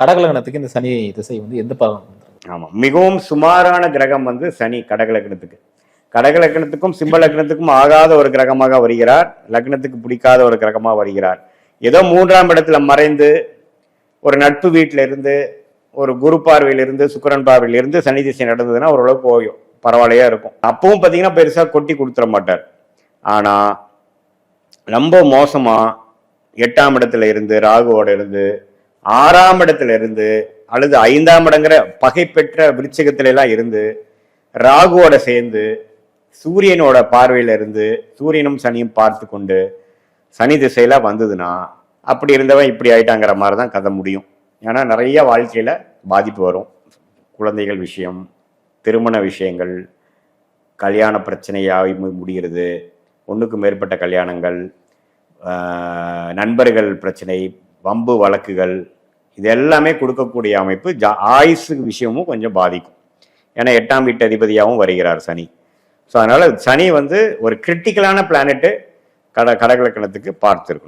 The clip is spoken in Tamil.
கடகலகணத்துக்கு இந்த சனி திசை வந்து எந்த பாகம் ஆமாம் மிகவும் சுமாரான கிரகம் வந்து சனி கடகலக்கணத்துக்கு கடகலக்கணத்துக்கும் சிம்ம லக்னத்துக்கும் ஆகாத ஒரு கிரகமாக வருகிறார் லக்னத்துக்கு பிடிக்காத ஒரு கிரகமாக வருகிறார். ஏதோ மூன்றாம் இடத்துல மறைந்து ஒரு நட்பு வீட்டில இருந்து ஒரு குரு பார்வையிலிருந்து சுக்கிரன் பார்வையிலிருந்து சனி திசை நடந்ததுன்னா ஓரளவுக்கு ஓயும் பரவாயில்லையா இருக்கும். அப்பவும் பார்த்தீங்கன்னா பெருசாக கொட்டி கொடுத்துட மாட்டார். ஆனால் ரொம்ப மோசமாக எட்டாம் இடத்துல இருந்து ராகுவோட இருந்து ஆறாம் இடத்துல இருந்து அல்லது ஐந்தாம் இடங்கிற பகை பெற்ற விருச்சகத்துல எல்லாம் இருந்து ராகுவோட சேர்ந்து சூரியனோட பார்வையில இருந்து சூரியனும் சனியும் பார்த்து கொண்டு சனி திசையில வந்ததுன்னா அப்படி இருந்தவன் இப்படி ஆயிட்டாங்கிற மாதிரி தான் கதை முடியும். ஏன்னா நிறைய வாழ்க்கையில பாதிப்பு வரும். குழந்தைகள் விஷயம் திருமண விஷயங்கள் கல்யாண பிரச்சனையாகி முடிகிறது. ஒன்றுக்கு மேற்பட்ட கல்யாணங்கள் நண்பர்கள் பிரச்சனை வம்பு வழக்குகள் இது எல்லாமே கொடுக்கக்கூடிய அமைப்பு ஜா ஆயுசு விஷயமும் கொஞ்சம் பாதிக்கும். ஏன்னா எட்டாம் வீட்டு அதிபதியாகவும் வருகிறார் சனி. ஸோ அதனால் சனி வந்து ஒரு கிரிட்டிக்கலான பிளானெட்டு கட கடகலக்கணத்துக்கு பார்த்துருக்கும்